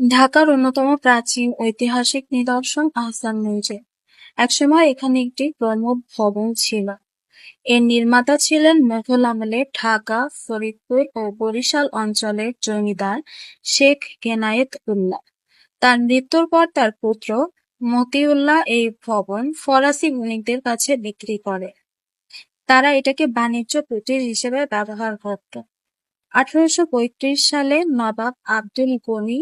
ঢাকার অন্যতম প্রাচীন ঐতিহাসিক নিদর্শন আহসান মঞ্জিল একসময় এখানে একটি ভবন ছিল। এর নির্মাতা ছিলেন মুঘল আমলে ঢাকা, ফরিদপুর ও বরিশাল অঞ্চলের জমিদার শেখ কেনায়েত উল্লাহ। তার মৃত্যুর পর তার পুত্র মতিউল্লাহ এই ভবন ফরাসি বণিকদের কাছে বিক্রি করে। তারা এটাকে বাণিজ্য কুটির হিসেবে ব্যবহার করত। আঠারোশো পঁয়ত্রিশ সালে নবাব আব্দুল গনি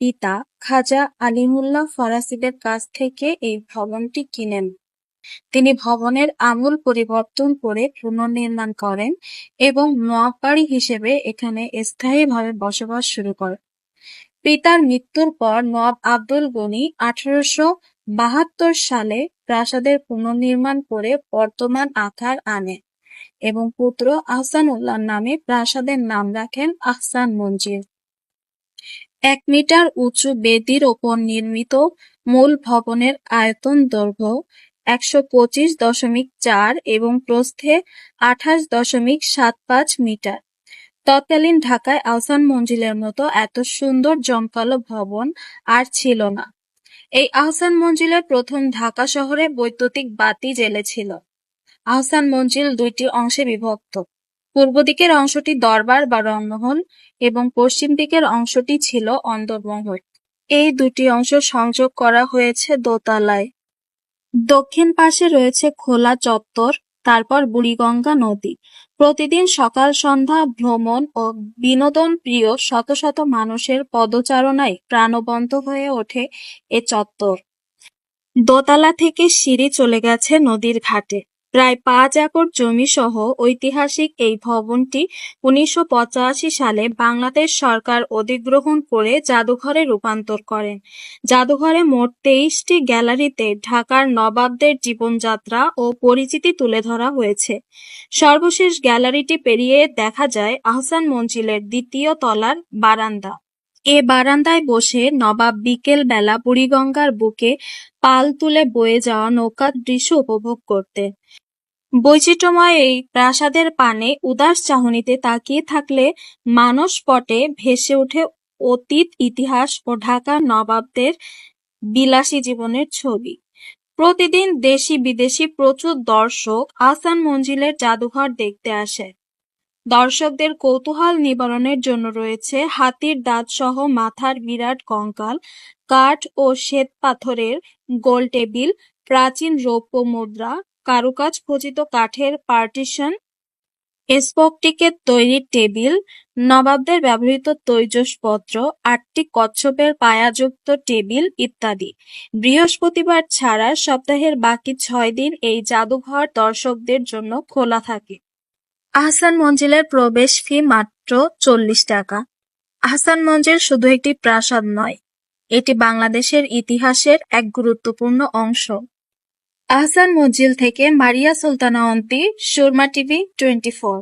পিতা খাজা আলিমুল্লাহ ফরাসিদের কাছ থেকে এই ভবনটি কিনেন। তিনি ভবনের আমূল পরিবর্তন করে পুনর্নির্মাণ করেন এবং নোয়াপাড়ি হিসেবে এখানে স্থায়ীভাবে বসবাস শুরু করেন। পিতার মৃত্যুর পর নবাব আব্দুল গনি আঠারোশো বাহাত্তর সালে প্রাসাদের পুনর্নির্মাণ করে বর্তমান আকার আনে এবং পুত্র আহসান আহসানুল্লাহ নামে প্রাসাদের নাম রাখেন আহসান মঞ্জিল এক মিটার উঁচু বেদির ওপর নির্মিত মূল ভবনের আয়তন দৈর্ঘ্য একশো পঁচিশ দশমিক চার এবং প্রস্থে আঠাশ দশমিক সাত পাঁচ মিটার। তৎকালীন ঢাকায় আহসান মঞ্জিলের মতো এত সুন্দর জমকালো ভবন আর ছিল না। এই আহসান মঞ্জিলের প্রথম ঢাকা শহরে বৈদ্যুতিক বাতি জ্বেলেছিল। আহসান মঞ্জিল দুইটি অংশে বিভক্ত। পূর্ব দিকের অংশটি দরবার বা রংমহল এবং পশ্চিম দিকের অংশটি ছিল অন্দরমহল এই দুটি অংশ সংযোগ করা হয়েছে দোতলায়। দক্ষিণ পাশে রয়েছে খোলা চত্বর, তারপর বুড়িগঙ্গা নদী। প্রতিদিন সকাল, সন্ধ্যা, ভ্রমণ ও বিনোদন প্রিয় শত শত মানুষের পদচারণায় প্রাণবন্ত হয়ে ওঠে এ চত্বর। দোতলা থেকে সিঁড়ি চলে গেছে নদীর ঘাটে। প্রায় পাঁচ একর জমি সহ ঐতিহাসিক এই ভবনটি উনিশশো পঁচাশি সালে বাংলাদেশ সরকার অধিগ্রহণ করে জাদুঘরে রূপান্তর করেন। জাদুঘরে মোট তেইশটি গ্যালারিতে ঢাকার নবাবদের জীবনযাত্রা ও পরিচিতি তুলে ধরা হয়েছে। সর্বশেষ গ্যালারিটি পেরিয়ে দেখা যায় আহসান মঞ্জিলের দ্বিতীয় তলার বারান্দা। এ বারান্দায় বসে নবাব বিকেল বেলা বুড়িগঙ্গার বুকে পাল তুলে বয়ে যাওয়া নৌকার দৃশ্য উপভোগ করতে বৈচিত্র্যময় এই প্রাসাদের পানে উদাস চাহনিতে তাকিয়ে থাকলে মানস পটে ভেসে ওঠে অতীত ইতিহাস ও ঢাকার নবাবদের বিলাসী জীবনের ছবি। প্রতিদিন দেশি বিদেশি প্রচুর দর্শক আসান মঞ্জিলের জাদুঘর দেখতে আসে। দর্শকদের কৌতূহল নিবারণের জন্য রয়েছে হাতির দাঁত সহ মাথার বিরাট কঙ্কাল, কাঠ ও শ্বেত পাথরের গোল টেবিল, প্রাচীন রৌপ্য মুদ্রা কারুকাজ খচিত কাঠের পার্টিশন স্পকটিকের তৈরি টেবিল, নবাবদের ব্যবহৃত তৈজসপত্র, আটটি কচ্ছপের পায়াযুক্ত টেবিল ইত্যাদি। বৃহস্পতিবার ছাড়া সপ্তাহের বাকি ছয় দিন এই জাদুঘর দর্শকদের জন্য খোলা থাকে। আহসান মঞ্জিলের প্রবেশ ফি মাত্র চল্লিশ টাকা। আহসান মঞ্জিল শুধু একটি প্রাসাদ নয়, এটি বাংলাদেশের ইতিহাসের এক গুরুত্বপূর্ণ অংশ। আহসান মঞ্জিল থেকে Maria Sultana Onti Surma TV twenty four.